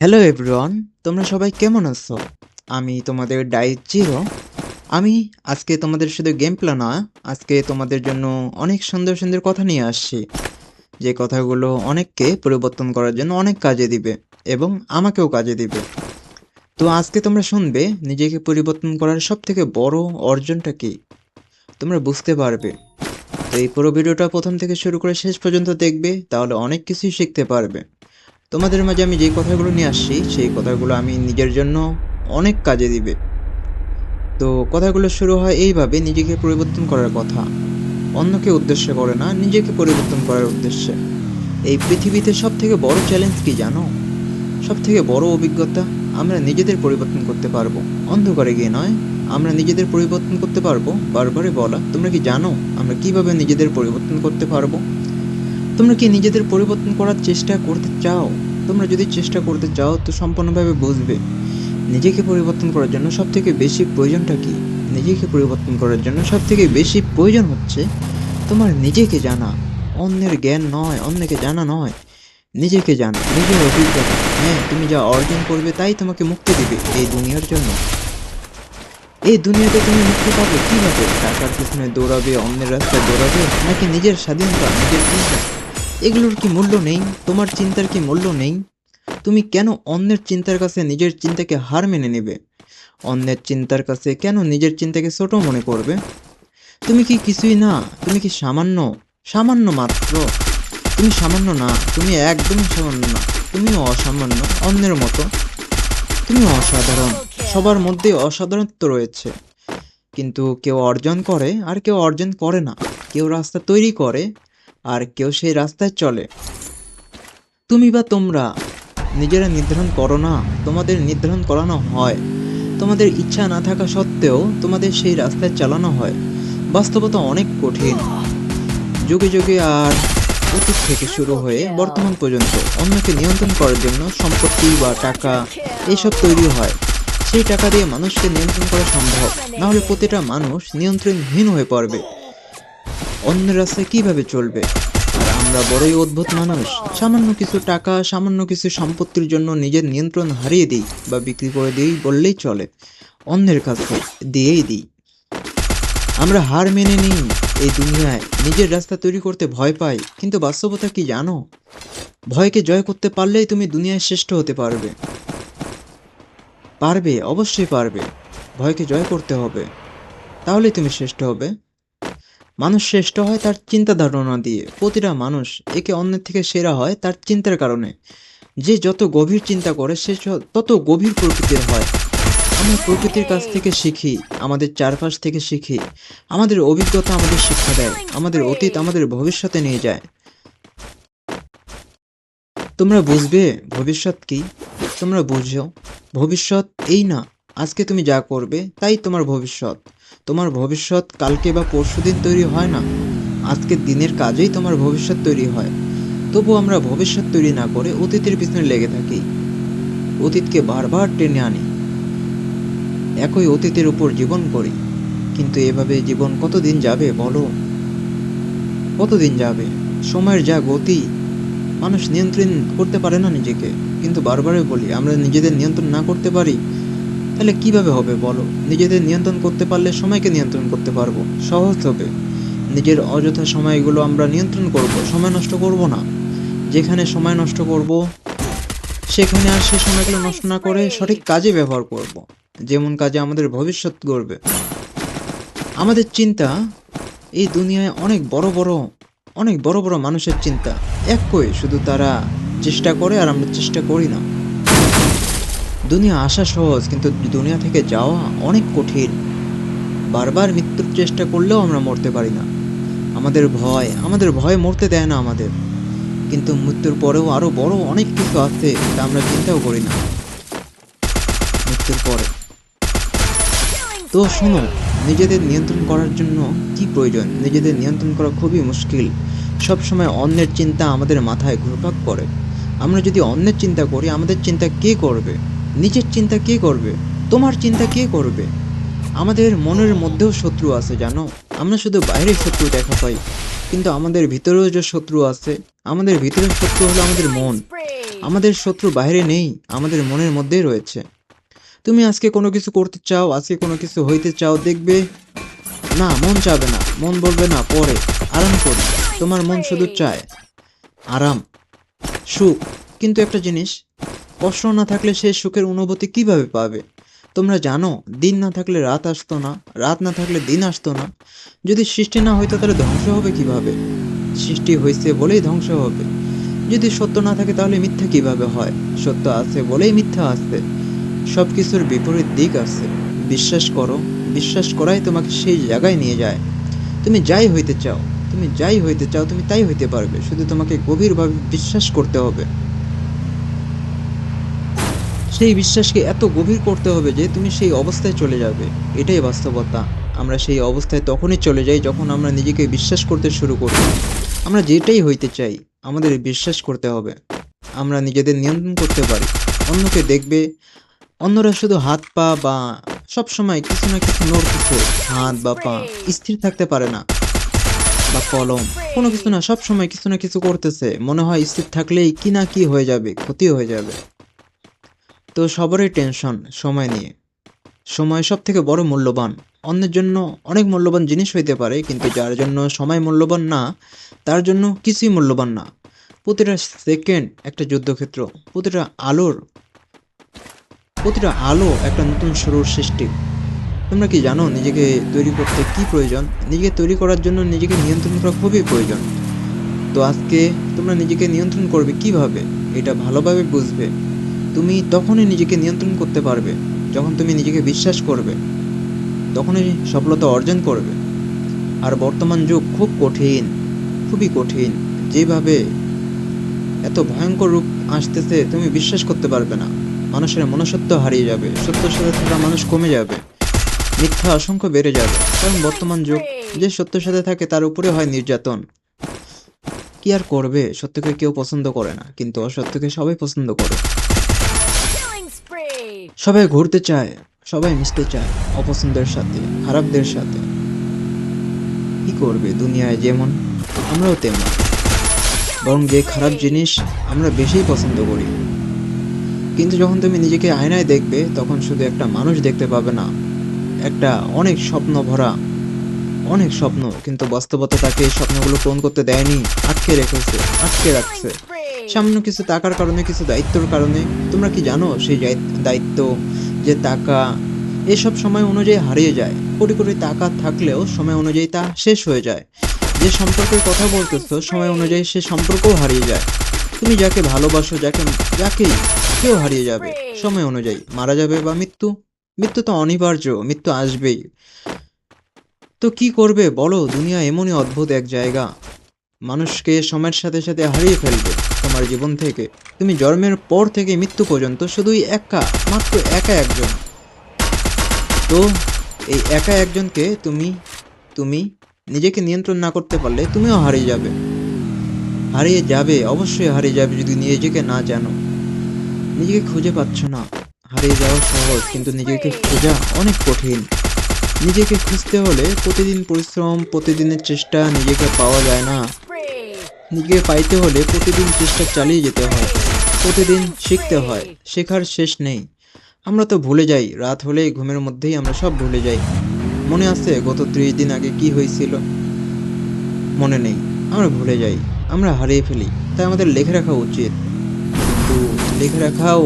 Hello everyone তোমরা সবাই কেমন আছো? আমি তোমাদের ডাই জিরো। আমি আজকে তোমাদের শুধু গেম প্লে নয় আজকে তোমাদের জন্য অনেক সুন্দর সুন্দর কথা নিয়ে আসছি। যে কথাগুলো অনেককে পরিবর্তন করার জন্য অনেক কাজে দিবে এবং আমাকেও কাজে দিবে। তো আজকে তোমরা শুনবে নিজেকে পরিবর্তন করার সব থেকে বড় অর্জনটা কি? তোমরা বুঝতে পারবে। তো এই পুরো ভিডিওটা প্রথম থেকে শুরু করে শেষ পর্যন্ত দেখবে, তাহলে অনেক কিছুই শিখতে পারবে। তোমাদের মাঝে আমি যেই কথাগুলো নিয়ে আসছি, সেই কথাগুলো আমি নিজের জন্য অনেক কাজে দিবে। তো কথাগুলো শুরু হয় এইভাবে, নিজেকে পরিবর্তন করার কথা। অন্যকে উদ্দেশ্য করে না, নিজেকে পরিবর্তন করার উদ্দেশ্যে। এই পৃথিবীতে সব থেকে বড় চ্যালেঞ্জ কি জানো? সব থেকে বড় অভিজ্ঞতা, আমরা নিজেদের পরিবর্তন করতে পারব। অন্ধকারে গিয়ে নয়, আমরা নিজেদের পরিবর্তন করতে পারব। বারবারে বলা, তোমরা কি জানো আমরা কীভাবে নিজেদের পরিবর্তন করতে পারব? তোমরা কি নিজেদের পরিবর্তন করার চেষ্টা করতে চাও? তোমরা যদি চেষ্টা করতে চাও, তো সম্পূর্ণভাবে বুঝবে। নিজেকে পরিবর্তন করার জন্য সব থেকে বেশি প্রয়োজনটা কি? নিজেকে পরিবর্তন করার জন্য সব থেকে বেশি প্রয়োজন হচ্ছে তোমার নিজেকে জানা। অন্যের জ্ঞান নয়, অন্যকে জানা নয়। নিজেকে জানা, নিজের অভিজ্ঞতা। হ্যাঁ তুমি যা অর্জন করবে তাই তোমাকে মুক্তি দিবে এই দুনিয়ার জন্য। এই দুনিয়াতে তুমি মুক্তি পাবে কীভাবে? টাকার পিছনে দৌড়াবে, অন্যের রাস্তায় দৌড়াবে, নাকি নিজের স্বাধীনতা, নিজের চিন্তা? এগুলোর কি মূল্য নেই? তোমার চিন্তার কি মূল্য নেই? তুমি কেন অন্যের চিন্তার কাছে নিজের চিন্তাকে হার মেনে নেবে? অন্যের চিন্তার কাছে কেন নিজের চিন্তাকে ছোট মনে করবে? তুমি কি কিছুই না? তুমি কি সামান্য? সামান্য মাত্র? তুমি সামান্য না, তুমি একদমই সামান্য না। তুমি অসামান্য, অন্যের মতো। তুমি অসাধারণ, সবার মধ্যে অসাধারণত্ব রয়েছে। কিন্তু কেউ অর্জন করে আর কেউ অর্জন করে না। কেউ রাস্তা তৈরি করে আর কেউ সেই রাস্তায় চলে। তুমি বা তোমরা, নিজেরা নির্ধারণ করো না, তোমাদের নির্ধারণ করানো হয়। তোমাদের ইচ্ছা না থাকা সত্ত্বেও তোমাদের সেই রাস্তায় চালানো হয়। বাস্তবতা অনেক কঠিন। যুগে যুগে আর অতীত থেকে শুরু হয়ে বর্তমান পর্যন্ত অন্যকে নিয়ন্ত্রণ করার জন্য সম্পত্তি বা টাকা এসব তৈরি হয়। সেই টাকা দিয়ে মানুষকে নিয়ন্ত্রণ করা সম্ভব। না হলে প্রতিটা মানুষ নিয়ন্ত্রণহীন হয়ে পড়বে। অন্যের রাস্তায় কীভাবে চলবে? আর আমরা বড়ই অদ্ভুত মানুষ। সামান্য কিছু টাকা, সামান্য কিছু সম্পত্তির জন্য নিজের নিয়ন্ত্রণ হারিয়ে দিই বা বিক্রি করে দিই বললেই চলে। অন্যের কাছে দিয়েই দিই। আমরা হার মেনে নিই। এই দুনিয়ায় নিজের রাস্তা তৈরি করতে ভয় পাই, কিন্তু বাস্তবতা কি জানো? ভয়কে জয় করতে পারলেই তুমি দুনিয়ায় শ্রেষ্ঠ হতে পারবে। পারবে, অবশ্যই পারবে। ভয়কে জয় করতে হবে। তাহলেই তুমি শ্রেষ্ঠ হবে। মানুষ শ্রেষ্ঠ হয় তার চিন্তা ধারণা দিয়ে। প্রতিটা মানুষ একে অন্যের থেকে সেরা হয় তার চিন্তার কারণে। যে যত গভীর চিন্তা করে, সে তত গভীর প্রকৃতির হয়। আমরা প্রকৃতির কাছ থেকে শিখি, আমাদের চারপাশ থেকে শিখি। আমাদের অভিজ্ঞতা আমাদের শিক্ষা দেয়, আমাদের অতীত আমাদের ভবিষ্যতে নিয়ে যায়। তোমরা বুঝবে ভবিষ্যৎ কি? তোমরা বুঝো, ভবিষ্যৎ এই না আজকে তুমি যা করবে, তাই তোমার ভবিষ্যৎ। তোমার ভবিষ্যৎ কালকে বা পরশু দিন তৈরি হয় না। আজকের দিনের কাজেই তোমার ভবিষ্যৎ তৈরি হয়। তবু আমরা ভবিষ্যৎ তৈরি না করে অতীতের পিছনে লেগে থাকি। অতীতকে বারবার টেনে আনি। একই অতীতের উপর জীবন করি। কিন্তু এভাবে জীবন কতদিন যাবে বলো? কতদিন যাবে? সময়ের যা গতি, মানুষ নিয়ন্ত্রণ করতে পারে না নিজেকে। কিন্তু বারবারই বলি, আমরা নিজেদের নিয়ন্ত্রণ না করতে পারি। তাহলে কীভাবে হবে বলো? নিজেদের নিয়ন্ত্রণ করতে পারলে সময়কে নিয়ন্ত্রণ করতে পারব। সহজ হবে। নিজের অযথা সময়গুলো আমরা নিয়ন্ত্রণ করব, সময় নষ্ট করব না। যেখানে সময় নষ্ট করব, সেখানে আর সে সময়গুলো নষ্ট না করে সঠিক কাজে ব্যবহার করব। যেমন কাজে আমাদের ভবিষ্যৎ গড়বে। আমাদের চিন্তা, এই দুনিয়ায় অনেক বড় বড়, অনেক বড় বড় মানুষের চিন্তা। একই শুধু তারা চেষ্টা করে আর আমরা চেষ্টা করি না। দুনিয়া আসা সহজ, কিন্তু দুনিয়া থেকে যাওয়া অনেক কঠিন। বারবার মৃত্যুর চেষ্টা করলেও আমরা মরতে পারি না। আমাদের ভয় আমাদের ভয় মরতে দেয় না আমাদের। কিন্তু মৃত্যুর পরেও আরও বড় অনেক কিছু আছে, তা আমরা চিন্তাও করি না। মৃত্যুর পরে। তো শোনো, নিজেদের নিয়ন্ত্রণ করার জন্য কি প্রয়োজন? নিজেদের নিয়ন্ত্রণ করা খুবই মুশকিল। সবসময় অন্যের চিন্তা আমাদের মাথায় ঘুরপাক করে। আমরা যদি অন্যের চিন্তা করি, আমাদের চিন্তা কে করবে? নিজের চিন্তা কে করবে? তোমার চিন্তা কে করবে? আমাদের মনের মধ্যেও শত্রু আছে, জানো? আমরা শুধু বাইরের শত্রু দেখা পাই, কিন্তু আমাদের ভিতরেও যে শত্রু আছে, আমাদের ভিতরের শত্রু হলো আমাদের মন। আমাদের শত্রু বাইরে নেই, আমাদের মনের মধ্যেই রয়েছে। তুমি আজকে কোনো কিছু করতে চাও, আজকে কোনো কিছু হইতে চাও, দেখবে? না, মন চাবে না। মন বলবে, না, পরে। আরাম করি। তোমার মন শুধু চায় আরাম, সুখ। কিন্তু একটা জিনিস কষ্ট না থাকলে সে সুখের অনুভূতি কীভাবে পাবে? তোমরা জানো, দিন না থাকলে রাত আসতো না, রাত না থাকলে দিন আসতো না। যদি সৃষ্টি না হইতো তাহলে ধ্বংস হবে কীভাবে? সৃষ্টি হয়েছে বলেই ধ্বংস হবে। যদি সত্য না থাকে তাহলে মিথ্যা কীভাবে হয়? সত্য আছে বলেই মিথ্যা আছে। সব কিছুর বিপরীত দিক আছে। বিশ্বাস করো, বিশ্বাস করাই তোমাকে সেই জায়গায় নিয়ে যায়। তুমি যাই হইতে চাও, তুমি যাই হইতে চাও, তুমি তাই হইতে পারবে। শুধু তোমাকে গভীরভাবে বিশ্বাস করতে হবে। সেই বিশ্বাসকে এত গভীর করতে হবে যে তুমি সেই অবস্থায় চলে যাবে। এটাই বাস্তবতা। আমরা সেই অবস্থায় তখনই চলে যাই যখন আমরা নিজেকে বিশ্বাস করতে শুরু করি। আমরা যেটাই হইতে চাই, আমাদের বিশ্বাস করতে হবে। আমরা নিজেদের নিয়ন্ত্রণ করতে পারি। অন্যকে দেখবে, অন্যরা শুধু হাত পা বা সব সময় কিছু না কিছু নড়তেছে হাত বা পা স্থির থাকতে পারে না। বা কলম, কোনো কিছু না সব সময় কিছু না কিছু করতেছে। মনে হয় স্থির থাকলেই কি না কি হয়ে যাবে ক্ষতি হয়ে যাবে। তো সবারই টেনশন সময় নিয়ে। সময় সব থেকে বড় মূল্যবান। অন্যের জন্য অনেক মূল্যবান জিনিস হইতে পারে, কিন্তু যার জন্য সময় মূল্যবান না, তার জন্য কিছুই মূল্যবান না। প্রতিটা সেকেন্ড একটা যুদ্ধক্ষেত্র, প্রতিটা আলোর, প্রতিটা আলো একটা নতুন শুরুর সৃষ্টি। তোমরা কি জানো নিজেকে তৈরি করতে কি প্রয়োজন? নিজেকে তৈরি করার জন্য নিজেকে নিয়ন্ত্রণ করা খুবই প্রয়োজন। তো আজকে তোমরা নিজেকে নিয়ন্ত্রণ করবে কীভাবে? এটা ভালোভাবে বুঝবে। তুমি তখনই নিজেকে নিয়ন্ত্রণ করতে পারবে, যখন তুমি নিজেকে বিশ্বাস করবে, তখনই সফলতা অর্জন করবে। আর বর্তমান যুগ খুব কঠিন, খুবই কঠিন। যেভাবে এত ভয়ঙ্কর রূপ আসতেছে, তুমি বিশ্বাস করতে পারবে না। মানুষের মনুষ্যত্ব হারিয়ে যাবে, সত্য সাথে থাকা মানুষ কমে যাবে, মিথ্যা, অসংখ্য বেড়ে যাবে। কারণ বর্তমান যুগ, যে সত্যের সাথে থাকে, তার উপরে হয় নির্যাতন। কি আর করবে? সত্যকে কেউ পছন্দ করে না, কিন্তু অসত্যকে সবাই পছন্দ করে! সবাই ঘুরতে চায়, সবাই মিশতে চায়, অপছন্দের সাথে, খারাপদের সাথে। কি করবে দুনিয়ায় যেমন? আমরাও তেমন। বরং যে খারাপ জিনিস আমরা বেশিই পছন্দ করি। কিন্তু যখন তুমি নিজেকে আয়নায় দেখবে, তখন শুধু একটা মানুষ দেখতে পাবে না। একটা অনেক স্বপ্ন ভরা, অনেক স্বপ্ন, কিন্তু বাস্তবতা তাকে এই স্বপ্নগুলো পূরণ করতে দেয়নি, আটকে রেখেছে, আটকে রাখছে! সামান্য কিছু টাকার কারণে, কিছু দায়িত্বর কারণে, তোমরা কি জানো সেই দায়িত্ব- যে টাকা এসব সময় অনুযায়ী হারিয়ে যায়? কোটি কোটি টাকা থাকলেও সময় অনুযায়ী তা শেষ হয়ে যায়। যে সম্পর্কের কথা বলতেছো, সময় অনুযায়ী সে সম্পর্কও হারিয়ে যায়। তুমি যাকে ভালোবাসো, যাকে, যাকেই কেউ হারিয়ে যাবে সময় অনুযায়ী। মারা যাবে বা মৃত্যু মৃত্যু তো অনিবার্য, মৃত্যু আসবেই। তো কি করবে বলো? দুনিয়া এমনই অদ্ভুত এক জায়গা। মানুষকে সময়ের সাথে সাথে হারিয়ে ফেলবে তোমার জীবন থেকে। তুমি জন্মের পর থেকে মৃত্যু পর্যন্ত শুধুই একা, মাত্র একা একজন। তো, এই একা একজনকে তুমি তুমি নিজেকে নিয়ন্ত্রণ না করতে পারলে তুমিও হারিয়ে যাবে। হারিয়ে যাবে, অবশ্যই হারিয়ে যাবে যদি নিজেকে না জানো। নিজেকে খুঁজে পাচ্ছ না। হারিয়ে যাওয়া সহজ, কিন্তু নিজেকে খোঁজা অনেক কঠিন। নিজেকে খুঁজতে হলে প্রতিদিন পরিশ্রম, প্রতিদিনের চেষ্টা নিজেকে পাওয়া যায় না। নিজেকে পাইতে হলে প্রতিদিন চেষ্টা চালিয়ে যেতে হয়। প্রতিদিন শিখতে হয়, শেখার শেষ নেই। আমরা তো ভুলে যাই, রাত হলেই ঘুমের মধ্যেই আমরা সব ভুলে যাই। মনে আছে গত ত্রিশ দিন আগে কি হয়েছিল? মনে নেই, আমরা ভুলে যাই, আমরা হারিয়ে ফেলি, তাই আমাদের লেখে রাখা উচিত। কিন্তু লেখে রাখাও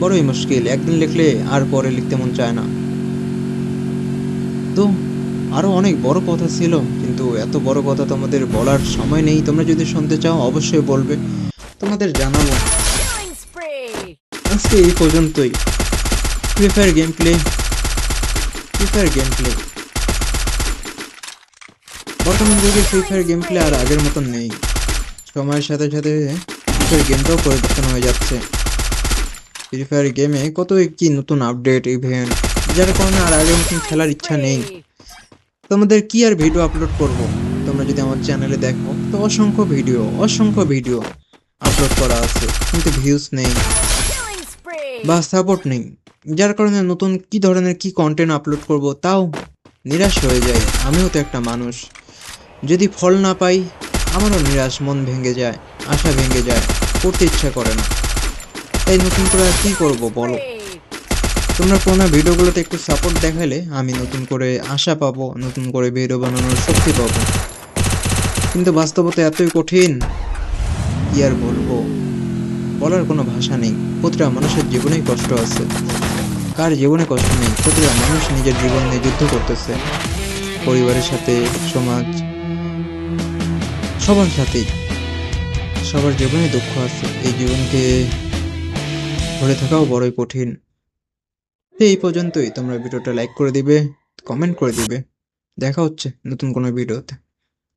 বড়ই মুশকিল, একদিন লিখলে আর পরে লিখতে মন চায় না। তো আরও অনেক বড় কথা ছিল কিন্তু এত বড় কথা তোমাদের বলার সময় নেই। তোমরা যদি শুনতে চাও, অবশ্যই বলবে। তোমাদের জানাব আজকে এই পর্যন্তই। Free fire game play free fire game play বর্তমান যুগে ফ্রি ফায়ার গেম প্লে আর আগের মতন নেই। সময়ের সাথে সাথে ফ্রি ফায়ার গেমটাও পরিবর্তন হয়ে যাচ্ছে। ফ্রি ফায়ার গেমে কত কি নতুন আপডেট ইভেন্ট যার কারণে আর আগের মতন খেলার ইচ্ছা নেই। তোমাদের কি আর ভিডিও আপলোড করব? তোমরা যদি আমার চ্যানেলে দেখো, তো অসংখ্য ভিডিও অসংখ্য ভিডিও আপলোড করা আছে। কিন্তু ভিউজ নেই, বা সাপোর্ট নেই। যার কারণে নতুন কি ধরনের কি কন্টেন্ট আপলোড করব, তাও নিরাশ হয়ে যায় আমিও তো একটা মানুষ। যদি ফল না পাই, আমারও নিরাশ মন ভেঙে যায়, আশা ভেঙে যায় করতে ইচ্ছা করে না। তাই নতুন করে আর কি করব বলো. তোমরা পুরোনো ভিডিওগুলোতে একটু সাপোর্ট দেখালে আমি নতুন করে আশা পাবো, নতুন করে ভিডিও বানানোর শক্তি পাবো। কিন্তু বাস্তবতা এতই কঠিন, কি আর বলব? বলার কোনো ভাষা নেই প্রতিটা মানুষের জীবনেই কষ্ট আছে। কার জীবনে কষ্ট নেই? প্রতিটা মানুষ নিজের জীবন নিয়ে যুদ্ধ করতেছে। পরিবারের সাথে, সমাজ, সবার সাথেই সবার জীবনে দুঃখ আছে, এই জীবনকে ধরে থাকাও বড়ই কঠিন। এই পর্যন্তই। তোমরা ভিডিওটা লাইক করে দিবে কমেন্ট করে দিবে। দেখা হচ্ছে নতুন কোনো ভিডিওতে।